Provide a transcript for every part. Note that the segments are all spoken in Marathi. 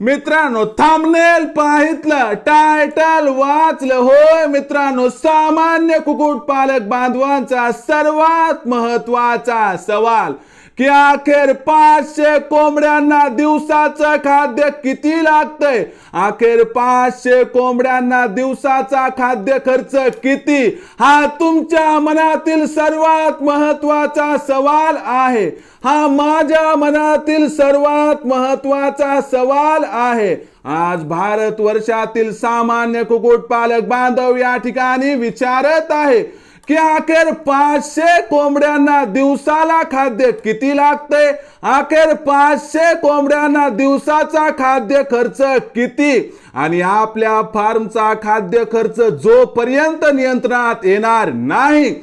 मित्रांनो थांबनेल पाहितलं टायटल वाचलं. होय मित्रांनो सामान्य कुक्कुटपालक बांधवांचा सर्वात महत्त्वाचा सवाल की अखेर पाचशे कोंबड्यांना दिवसाचं खाद्य किती लागतंय? अखेर पाचशे कोंबड्यांना दिवसाचा खाद्य खर्च किती? हा तुमच्या मनातील सर्वात महत्त्वाचा सवाल आहे. हा माझ्या मनातील सर्वात महत्त्वाचा सवाल आहे. आज भारत वर्षातील सामान्य कुक्कुटपालक बांधव या ठिकाणी विचारत आहे की अखेर पाचशे कोंबड्यांना दिवसाला खाद्य किती लागते अखेर पाचशे कोंबड्यांना दिवसाचा खाद्य खर्च किती? आणि आपल्या फार्मचा खाद्य खर्च जोपर्यंत नियंत्रणात येणार नाही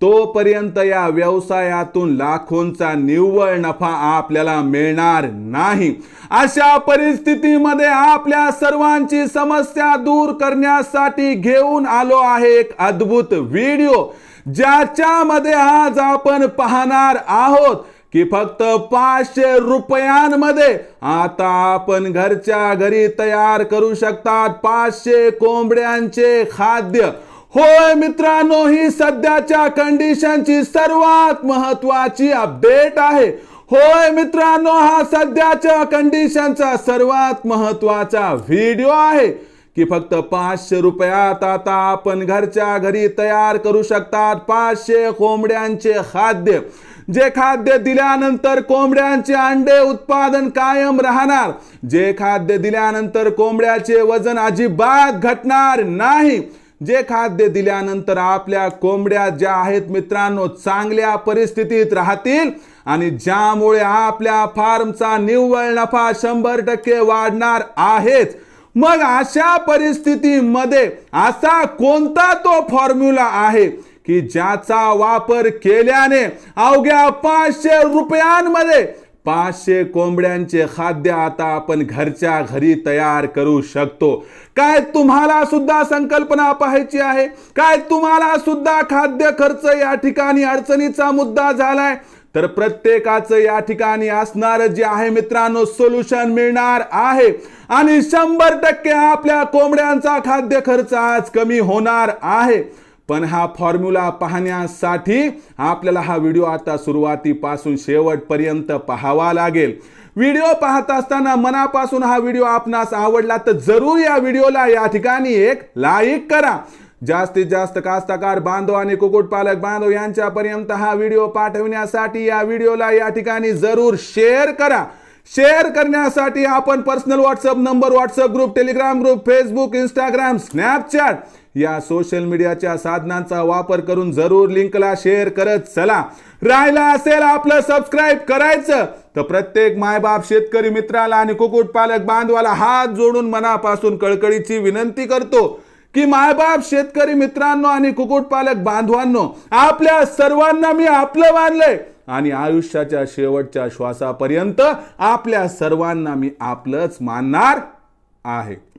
तोपर्यंत या व्यवसायातून लाखोंचा निव्वळ नफा आपल्याला मिळणार नाही. अशा परिस्थितीमध्ये आपल्या सर्वांची समस्या दूर करण्यासाठी घेऊन आलो आहे एक अद्भुत व्हिडिओ ज्याच्यामध्ये आज आपण पाहणार आहोत की फक्त पाचशे रुपयांमध्ये आता आपण घरच्या घरी तयार करू शकतात पाचशे कोंबड्यांचे खाद्य. होय मित्रांनो ही सध्याच्या कंडिशनची सर्वात महत्वाची अपडेट आहे. होय मित्रांनो हा सध्याच्या कंडिशनचा सर्वात महत्त्वाचा व्हिडिओ आहे. की फक्त पाचशे रुपयात आता आपण घरच्या घरी तयार करू शकतात पाचशे कोंबड्यांचे खाद्य. जे खाद्य दिल्यानंतर कोंबड्यांचे अंडे उत्पादन कायम राहणार. जे खाद्य दिल्यानंतर कोंबड्याचे वजन अजिबात घटणार नाही. जे खाद्य दिल्यानंतर आपल्या कोंबड्या ज्या आहेत मित्रांनो चांगल्या परिस्थितीत राहतील आणि ज्यामुळे आपल्या फार्मचा निव्वळ नफा शंभर टक्के वाढणार आहेच. मग अशा परिस्थितीमध्ये असा कोणता तो फॉर्म्युला आहे की ज्याचा वापर केल्याने अवघ्या पाचशे रुपयांमध्ये पाचशे कोंबड्यांचे खाद्य आता आपण घरच्या घरी तयार करू शकतो. काय तुम्हाला सुद्धा संकल्पना पाहायची आहे? काय तुम्हाला सुद्धा खाद्य खर्च या ठिकाणी अडचणीचा मुद्दा झालाय? तर प्रत्येकाचं या ठिकाणी असणार जे आहे मित्रांनो सोल्युशन मिळणार आहे. आणि शंभर टक्के आपल्या कोंबड्यांचा खाद्य खर्च आज कमी होणार आहे. पण हा फॉर्म्युला पाहण्यासाठी आपल्याला हा व्हिडिओ आता सुरुवातीपासून शेवटपर्यंत पाहावा लागेल. व्हिडिओ पाहत असताना मनापासून हा व्हिडिओ आपणास आवडला तर जरूर या व्हिडिओला या ठिकाणी एक लाईक करा. जास्तीत जास्त कास्तकार बांधव आणि कुक्कुटपालक बांधव यांच्यापर्यंत हा व्हिडिओ पाठविण्यासाठी या व्हिडिओला या ठिकाणी जरूर शेअर करा. शेअर करण्यासाठी आपण personal WhatsApp number WhatsApp group Telegram group Facebook Instagram Snapchat या सोशल मीडियाच्या साधनांचा वापर करून जरूर लिंकला शेअर करत चला. राहिला असेल आपलं सबस्क्राईब करायचं तर प्रत्येक मायबाप शेतकरी मित्राला आणि कुक्कुटपालक बांधवाला हात जोडून मनापासून कळकळीची विनंती करतो की मायबाप शेतकरी मित्रांनो आणि कुक्कुटपालक बांधवांनो आपल्या सर्वांना मी आपलं मानलंय आणि आयुष्याच्या शेवटच्या श्वासापर्यंत आपल्या सर्वांना मी आपलंच मानणार आहे.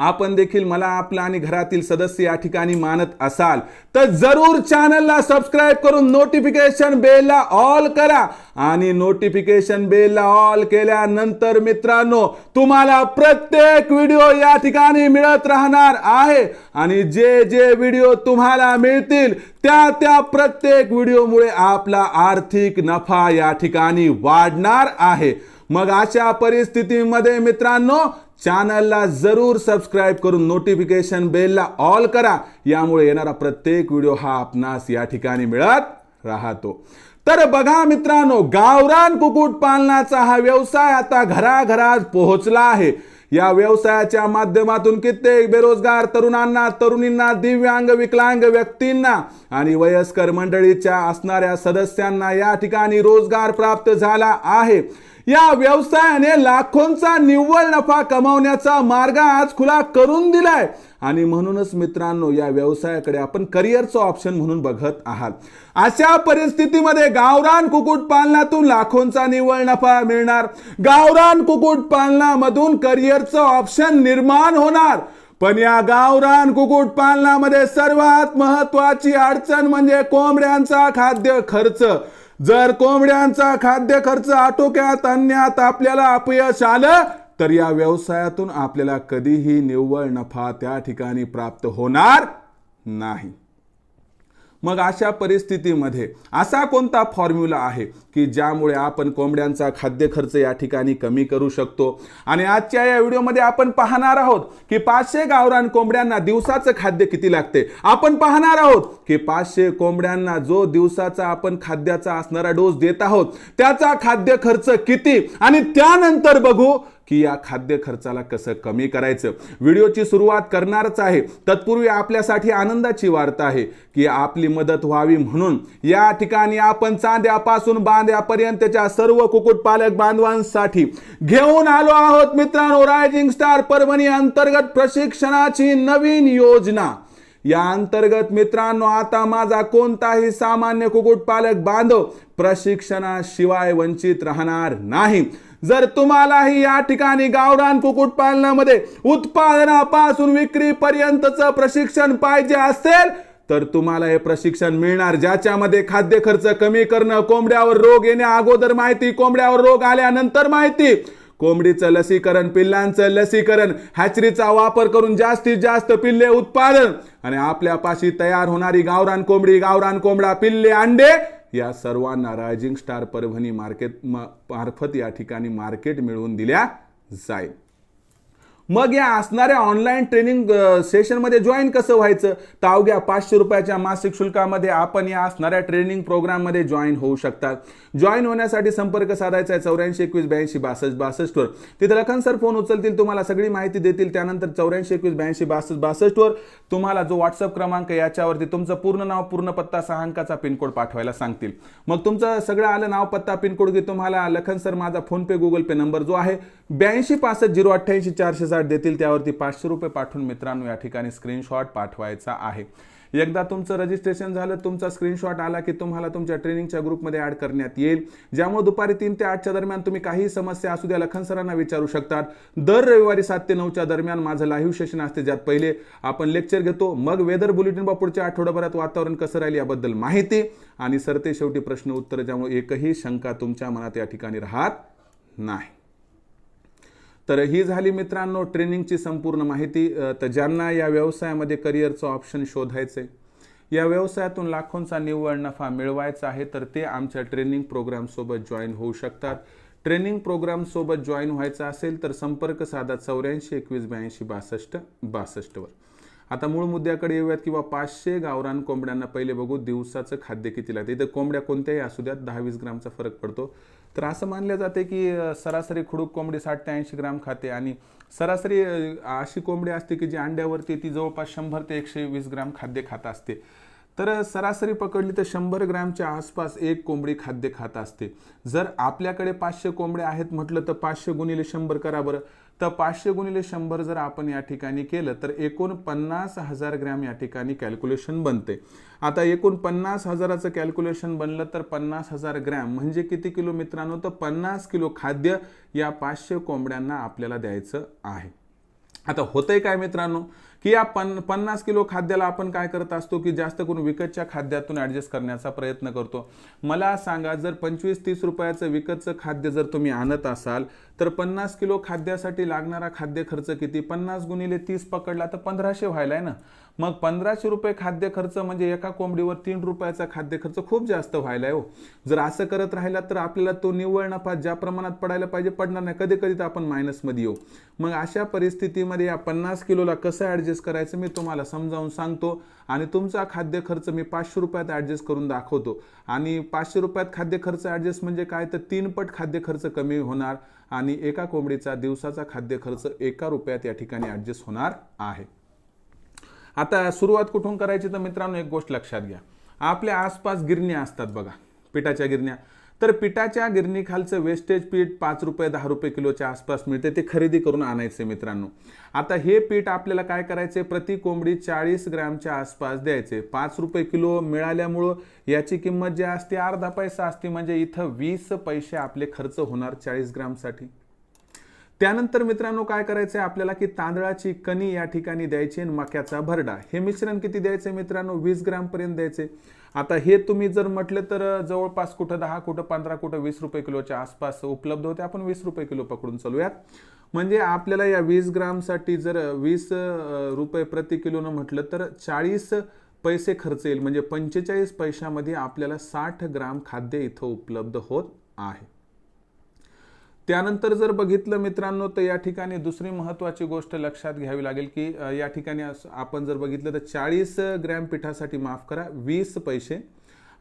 आपण देखील मला आपला आणि घरातील सदस्य या ठिकाणी मानत असाल तर जरूर चॅनलला सबस्क्राईब करून नोटिफिकेशन बेलला ऑल करा. आणि नोटिफिकेशन बेलला ऑल केल्यानंतर मित्रांनो तुम्हाला प्रत्येक व्हिडिओ या ठिकाणी मिळत राहणार आहे. आणि जे जे व्हिडिओ तुम्हाला मिळतील त्या त्या प्रत्येक व्हिडिओमुळे आपला आर्थिक नफा या ठिकाणी वाढणार आहे. मग अशा परिस्थितीमध्ये मित्रांनो चॅनलला जरूर सबस्क्राईब करून नोटिफिकेशन बेलला ऑल करा. यामुळे येणारा प्रत्येक व्हिडिओ हा आपणास या ठिकाणी मिळत राहतो. तर बघा मित्रांनो गावरान कुक्कुटपालनाचा हा व्यवसाय आता घराघरात पोहोचला आहे. या व्यवसायाच्या माध्यमातून कित्येक बेरोजगार तरुणांना तरुणींना दिव्यांग विकलांग व्यक्तींना आणि वयस्कर मंडळीच्या असणाऱ्या सदस्यांना या ठिकाणी रोजगार प्राप्त झाला आहे. या व्यवसायाने लाखोंचा निव्वळ नफा कमावण्याचा मार्ग आज खुला करून दिलाय. आणि म्हणूनच मित्रांनो या व्यवसायाकडे आपण करिअरचं ऑप्शन म्हणून बघत आहात. अशा परिस्थितीमध्ये गावरान कुक्कुट पालनातून लाखोंचा निव्वळ नफा मिळणार. गावरान कुक्कुट पालनामधून करिअरचं ऑप्शन निर्माण होणार. पण या गावरान कुक्कुटपालनामध्ये सर्वात महत्वाची अडचण म्हणजे कोंबड्यांचा खाद्य खर्च. जर कोंबड्यांचा खाद्य खर्च आटोक्यात आणण्यात आपल्याला अपयश आलं तर या व्यवसायातून आपल्याला कधीही निव्वळ नफा त्या ठिकाणी प्राप्त होणार नाही. मग अशा परिस्थितीमध्ये असा कोणता फॉर्म्युला आहे की ज्यामुळे आपण कोंबड्यांचा खाद्य खर्च या ठिकाणी कमी करू शकतो? आणि आजच्या या व्हिडिओमध्ये आपण पाहणार आहोत की पाचशे गावरान कोंबड्यांना दिवसाचं खाद्य किती लागते? आपण पाहणार आहोत की पाचशे कोंबड्यांना जो दिवसाचा आपण खाद्याचा असणारा डोस देत आहोत त्याचा खाद्य खर्च किती? आणि त्यानंतर बघू की या खाद्य खर्चाला कसं कमी करायचं? व्हिडिओची सुरुवात करणारच आहे. तत्पूर्वी आपल्यासाठी आनंदाची वार्ता आहे की आपली मदत व्हावी म्हणून या ठिकाणी आपण चांद्यापासून बांद्यापर्यंतच्या सर्व कुक्कुटपालक बांधवांसाठी घेऊन आलो आहोत. मित्रांनो रायझिंग स्टार परभणी अंतर्गत प्रशिक्षणाची नवीन योजना. या अंतर्गत मित्रांनो आता माझा कोणताही सामान्य कुक्कुटपालक बांधव प्रशिक्षणाशिवाय वंचित राहणार नाही. जर तुम्हालाही या ठिकाणी गावरान कुक्कुटपालनामध्ये उत्पादनापासून उत्पादनापासून विक्रीपर्यंतचं प्रशिक्षण पाहिजे असेल तर तुम्हाला हे प्रशिक्षण मिळणार ज्याच्यामध्ये खाद्य खर्च कमी करणं कोंबड्यावर रोग येण्या अगोदर माहिती कोंबड्यावर रोग आल्यानंतर माहिती कोंबडीचं लसीकरण पिल्लांचं लसीकरण हॅचरीचा वापर करून जास्तीत जास्त पिल्ले उत्पादन आणि आपल्यापाशी तयार होणारी गावरान कोंबडी गावरान कोंबडा पिल्ले अंडे या सर्वांना रायझिंग स्टार परभणी मार्केट मार्फत या ठिकाणी मार्केट मिळवून दिल्या जाईल. मग या असणाऱ्या ऑनलाईन ट्रेनिंग सेशनमध्ये जॉईन कसं व्हायचं? तर अवघ्या पाचशे रुपयाच्या मासिक शुल्कामध्ये आपण या असणाऱ्या ट्रेनिंग प्रोग्राममध्ये जॉईन होऊ शकतात जॉईन होण्यासाठी संपर्क साधायचा आहे चौऱ्याऐंशी एकवीस ब्याऐंशी बासष्ट बासष्टवर तिथे लखन सर फोन उचलतील तुम्हाला सगळी माहिती देतील. त्यानंतर चौऱ्याऐंशी एकवीस ब्याऐंशी बासष्ट बासष्टवर तुम्हाला जो व्हॉट्सअप क्रमांक याच्यावरती तुमचं पूर्ण नाव पूर्ण पत्ता सहा अंकाचा पिनकोड पाठवायला सांगतील. मग तुमचं सगळं आलं नाव पत्ता पिनकोड की तुम्हाला लखन सर माझा फोनपे गुगल पे नंबर जो आहे ब्याऐंशी पासष्ट झिरो अठ्ठ्याऐंशी चारशे साठ देतील त्यावरती पाचशे रुपये पाठवून मित्रांनो या ठिकाणी स्क्रीनशॉट पाठवायचा आहे. एकदा तुमचं रजिस्ट्रेशन झालं तुमचा स्क्रीनशॉट आला की तुम्हाला तुमच्या ट्रेनिंगच्या ग्रुपमध्ये ऍड करण्यात येईल. ज्यामुळे दुपारी तीन ते आठच्या दरम्यान तुम्ही काही समस्या असू द्या लखन सरांना विचारू शकतात. दर रविवारी सात ते नऊच्या दरम्यान माझं लाईव्ह सेशन असते ज्यात पहिले आपण लेक्चर घेतो. मग वेदर बुलेटिन बा पुढच्या आठवड्याभरात वातावरण कसं राहील याबद्दल माहिती आणि सरते शेवटी प्रश्न उत्तर ज्यामुळे एकही शंका तुमच्या मनात या ठिकाणी राहत नाही. तर ही झाली मित्रांनो ट्रेनिंगची संपूर्ण माहिती. तर ज्यांना या व्यवसायामध्ये करिअरचं ऑप्शन शोधायचं आहे या व्यवसायातून लाखोंचा निव्वळ नफा मिळवायचा आहे तर ते आमच्या ट्रेनिंग प्रोग्रामसोबत जॉईन होऊ शकतात. ट्रेनिंग प्रोग्रामसोबत जॉईन व्हायचं असेल तर संपर्क साधा चौऱ्याऐंशी एकवीस ब्याऐंशी बासष्ट बासष्टवर आता मूळ मुद्द्याकडे येऊयात किंवा पाचशे गावरान कोंबड्यांना पहिले बघू दिवसाचं खाद्य किती लागते इथं कोंबड्या कोणत्याही असू द्यात दहा वीस ग्रामचा फरक पडतो. तर असं मानलं जाते की सरासरी खुडूक कोंबडी साठ ते ऐंशी ग्राम खाते आणि सरासरी अशी कोंबडी असते की जी अंड्यावरती ती जवळपास शंभर ते एकशे वीस ग्राम खाद्य खात असते. तर सरासरी पकडली तर शंभर ग्रॅमच्या आसपास एक कोंबडी खाद्य खात असते. जर आपल्याकडे पाचशे कोंबड्या आहेत म्हटलं तर पाचशे गुणिले शंभर करा बरं. तर पाचशे गुणिले शंभर जर आपण या ठिकाणी केलं तर एकूण पन्नास हजार ग्रॅम या ठिकाणी कॅल्क्युलेशन बनते. आता एकूण पन्नास हजाराचं कॅल्क्युलेशन बनलं तर पन्नास हजार ग्रॅम म्हणजे किती किलो मित्रांनो? तर पन्नास किलो खाद्य या पाचशे कोंबड्यांना आपल्याला द्यायचं आहे. आता होतंय काय मित्रांनो? की या पन पन्नास किलो खाद्याला आपण काय करत असतो की जास्त करून विकतच्या खाद्यातून ॲडजस्ट करण्याचा प्रयत्न करतो. मला सांगा जर पंचवीस तीस रुपयाचं विकतचं खाद्य जर तुम्ही आणत असाल तर पन्नास किलो खाद्यासाठी लागणारा खाद्य खर्च किती? पन्नास गुणिले तीस पकडला तर पंधराशे व्हायला आहे ना. मग पंधराशे रुपये खाद्य खर्च म्हणजे एका कोंबडीवर तीन रुपयाचा खाद्य खर्च खूप जास्त व्हायला आहे हो. जर असं करत राहिला तर आपल्याला तो निव्वळ नफा ज्या प्रमाणात पडायला पाहिजे पडणार नाही. कधी कधी तर आपण मायनसमध्ये येऊ. मग अशा परिस्थितीमध्ये या पन्नास किलोला कसं ॲडजस्ट करायचं मी तुम्हाला समजावून सांगतो आणि तुमचा खाद्य खर्च मी पाचशे रुपयात ॲडजस्ट करून दाखवतो. आणि पाचशे रुपयात खाद्य खर्च ॲडजस्ट म्हणजे काय? तर तीन पट खाद्य खर्च कमी होणार आणि एका कोंबडीचा दिवसाचा खाद्य खर्च एका रुपयात या ठिकाणी ॲडजस्ट होणार आहे. आता सुरुवात कुठून करायची तर मित्रांनो एक गोष्ट लक्षात घ्या. आपल्या आसपास गिरण्या असतात बघा पिठाच्या गिरण्या. तर पिठाच्या गिरणीखालचं वेस्टेज पीठ पाच रुपये दहा रुपये किलोच्या आसपास मिळते ते खरेदी करून आणायचे मित्रांनो. आता हे पीठ आपल्याला काय करायचे? प्रति कोंबडी चाळीस ग्रॅमच्या आसपास द्यायचे. पाच रुपये किलो मिळाल्यामुळं याची किंमत जी असते अर्धा पैसा असते. म्हणजे इथं वीस पैसे आपले खर्च होणार चाळीस ग्रामसाठी. त्यानंतर मित्रांनो काय करायचं आहे आपल्याला की तांदळाची कणी या ठिकाणी द्यायची आणि मक्याचा भरडा. हे मिश्रण किती द्यायचे मित्रांनो? वीस ग्रामपर्यंत द्यायचे आता हे तुम्ही जर म्हटलं तर जवळपास कुठं दहा कुठं पंधरा कुठं वीस रुपये किलोच्या आसपास उपलब्ध होते. आपण वीस रुपये किलो पकडून चालूयात. म्हणजे आपल्याला या वीस ग्रामसाठी जर वीस रुपये प्रति किलोनं म्हटलं तर चाळीस पैसे खर्च येईल. म्हणजे पंचेचाळीस पैशामध्ये आपल्याला साठ ग्राम खाद्य इथं उपलब्ध होत आहे. त्यानंतर जर बघितलं मित्रांनो तर या ठिकाणी दुसरी महत्त्वाची गोष्ट लक्षात घ्यावी लागेल की या ठिकाणी आपण जर बघितलं तर चाळीस ग्रॅम पिठासाठी माफ करा वीस पैसे.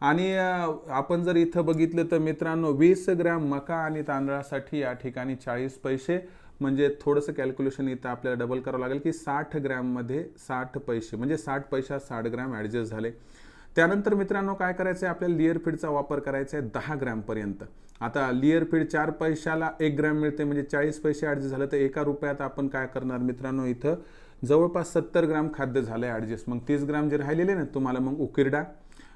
आणि आपण जर इथं बघितलं तर मित्रांनो वीस ग्रॅम मका आणि तांदळासाठी या ठिकाणी चाळीस पैसे. म्हणजे थोडंसं कॅल्क्युलेशन इथं आपल्याला डबल करावं लागेल की साठ ग्रॅममध्ये साठ पैसे म्हणजे साठ पैशात साठ ग्रॅम ॲडजस्ट झाले. त्यानंतर मित्रांनो काय करायचं आहे आपल्याला लिअर फीडचा वापर करायचा आहे दहा ग्रॅमपर्यंत आता लिअर फीड चार पैशाला एक ग्रॅम मिळते म्हणजे चाळीस पैसे ॲडजस्ट झालं तर एका रुपयात आपण काय करणार मित्रांनो इथं? जवळपास सत्तर ग्राम खाद्य झालं आहे ॲडजस्ट. मग तीस ग्राम जे राहिलेले ना तुम्हाला मग उकिरडा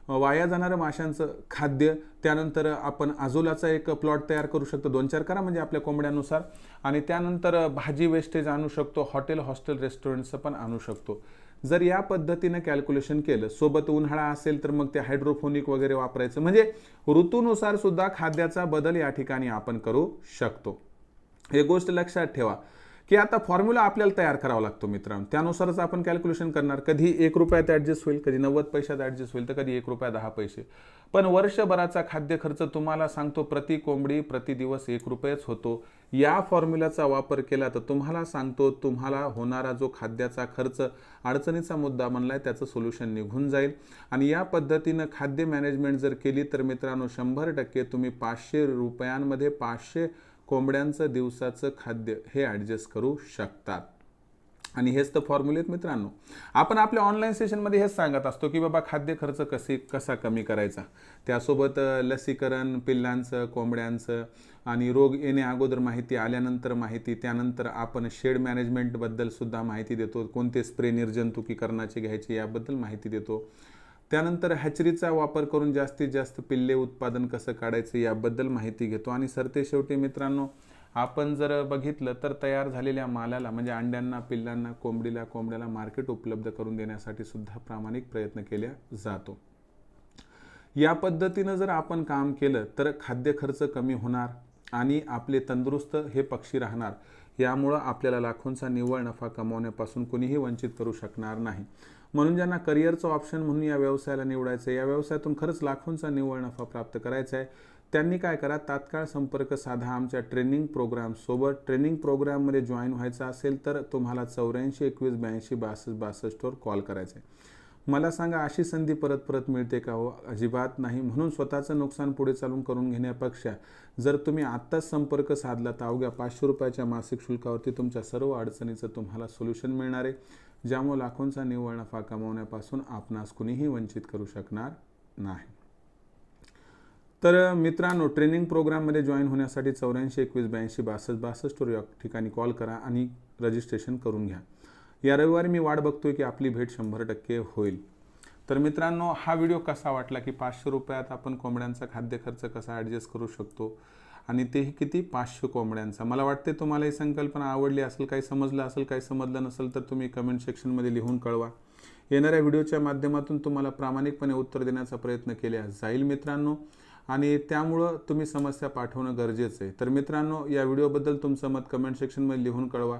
वाया जाणारं माशांचं खाद्य त्यानंतर आपण आजोलाचा एक प्लॉट तयार करू शकतो दोन चार करा म्हणजे आपल्या कोंबड्यानुसार. आणि त्यानंतर भाजी वेस्टेज आणू शकतो हॉटेल हॉस्टेल रेस्टॉरंटचं पण आणू शकतो. जर या पद्धतीनं कॅल्क्युलेशन केलं सोबत उन्हाळा असेल तर मग ते हायड्रोफोनिक वगैरे वापरायचं. म्हणजे ऋतूनुसार सुद्धा खाद्याचा बदल या ठिकाणी आपण करू शकतो. हे गोष्ट लक्षात ठेवा. की आता फॉर्म्युला आपल्याला तयार करावा लागतो मित्रांनो. त्यानुसारच आपण कॅल्क्युलेशन करणार. कधी एक रुपयात ॲडजस्ट होईल कधी नव्वद पैशात ॲडजस्ट होईल तर कधी एक रुपया दहा पैसे. पण वर्षभराचा खाद्य खर्च तुम्हाला सांगतो प्रति कोंबडी प्रति दिवस एक रुपयेच होतो. या फॉर्म्युलाचा वापर केला तर तुम्हाला सांगतो तुम्हाला होणारा जो खाद्याचा खर्च अडचणीचा मुद्दा म्हणलाय त्याचं सोल्युशन निघून जाईल. आणि या पद्धतीनं खाद्य मॅनेजमेंट जर केली तर मित्रांनो शंभर टक्के तुम्ही पाचशे रुपयांमध्ये पाचशे कोंबड्यांचं दिवसाचं खाद्य हे ॲडजस्ट करू शकतात. आणि हेच तर फॉर्म्युलेत मित्रांनो. आपण आपल्या ऑनलाईन सेशनमध्ये हेच सांगत असतो की बाबा खाद्य खर्च कसे कसा कमी करायचा? त्यासोबत लसीकरण पिल्लांचं कोंबड्यांचं आणि रोग येणे अगोदर माहिती आल्यानंतर माहिती त्यानंतर आपण शेड मॅनेजमेंटबद्दल सुद्धा माहिती देतो. कोणते स्प्रे निर्जंतुकीकरणाचे घ्यायचे याबद्दल माहिती देतो. त्यानंतर हॅचरीचा वापर करून जास्तीत जास्त पिल्ले उत्पादन कसं काढायचं याबद्दल माहिती घेतो. आणि सरते शेवटी मित्रांनो आपण जर बघितलं तर तयार झालेल्या मालाला म्हणजे अंड्यांना पिल्लांना कोंबडीला कोंबड्याला मार्केट उपलब्ध करून देण्यासाठी सुद्धा प्रामाणिक प्रयत्न केला जातो. या पद्धतीनं जर आपण काम केलं तर खाद्य खर्च कमी होणार आणि आपले तंदुरुस्त हे पक्षी राहणार. यामुळं आपल्याला लाखोंचा निव्वळ नफा कमावण्यापासून कोणीही वंचित करू शकणार नाही. म्हणून ज्यांना करिअरचं ऑप्शन म्हणून या व्यवसायाला निवडायचं आहे या व्यवसायातून खरंच लाखोंचा निव्वळ नफा प्राप्त करायचा आहे. त्यांनी काय करा तात्काळ संपर्क साधा आमच्या ट्रेनिंग प्रोग्रामसोबत ट्रेनिंग प्रोग्राममध्ये जॉईन व्हायचं असेल तर तुम्हाला चौऱ्याऐंशी एकवीस ब्याऐंशी बासष्ट बासष्टवर कॉल करायचा आहे. मला सांगा अशी संधी परत परत मिळते का हो? अजिबात नाही. म्हणून स्वतःचं नुकसान पुढे चालून करून घेण्यापेक्षा जर तुम्ही आत्ताच संपर्क साधला तर अवघ्या पाचशे रुपयाच्या मासिक शुल्कावरती तुमच्या सर्व अडचणीचं तुम्हाला सोल्युशन मिळणार आहे ज्यामुळे लाखोंचा निव्वळ नफा कमावण्यापासून आपणास कुणीही वंचित करू शकणार नाही. तर मित्रांनो ट्रेनिंग प्रोग्राममध्ये जॉईन होण्यासाठी चौऱ्याऐंशी एकवीस ब्याऐंशी बासष्ट बासष्टवर या ठिकाणी कॉल करा आणि रजिस्ट्रेशन करून घ्या. या रविवारी मी वाट बघतोय की आपली भेट शंभर टक्के होईल. तर मित्रांनो हा व्हिडिओ कसा वाटला की पाचशे रुपयात आपण कोंबड्यांचा खाद्य खर्च कसा ॲडजस्ट करू शकतो? आणि तेही किती? पाचशे कोंबड्यांचा. मला वाटते तुम्हाला ही संकल्पना आवडली असेल काही समजलं असेल काही समजलं नसेल तर तुम्ही कमेंट सेक्शनमध्ये लिहून कळवा. येणाऱ्या व्हिडिओच्या माध्यमातून तुम्हाला प्रामाणिकपणे उत्तर देण्याचा प्रयत्न केला जाईल मित्रांनो. आणि त्यामुळं तुम्ही समस्या पाठवणं गरजेचं आहे. तर मित्रांनो या व्हिडिओबद्दल तुमचं मत कमेंट सेक्शनमध्ये लिहून कळवा.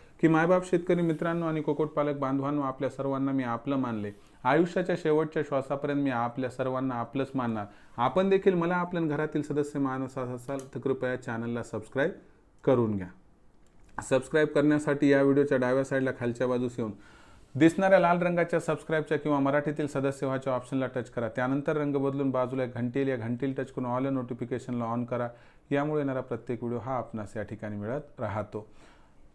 की मायबाप शेतकरी मित्रांनो आणि कुक्कुटपालक बांधवांनो आपल्या सर्वांना मी आपलं मानले. आयुष्याच्या शेवटच्या श्वासापर्यंत मी आपल्या सर्वांना आपलंच मानणार. आपण देखील मला आपल्या घरातील सदस्य मानस असाल तर कृपया चॅनलला सबस्क्राईब करून घ्या. सबस्क्राईब करण्यासाठी या व्हिडिओच्या डाव्या साईडला खालच्या बाजूस येऊन दिसणाऱ्या लाल रंगाच्या सबस्क्राईबच्या किंवा मराठीतील सदस्य व्हायच्या ऑप्शनला टच करा. त्यानंतर रंग बदलून बाजूला एक घंटेल या घंटील टच करून ऑल नोटिफिकेशनला ऑन करा. यामुळे येणारा प्रत्येक व्हिडिओ हा आपणास या ठिकाणी मिळत राहतो.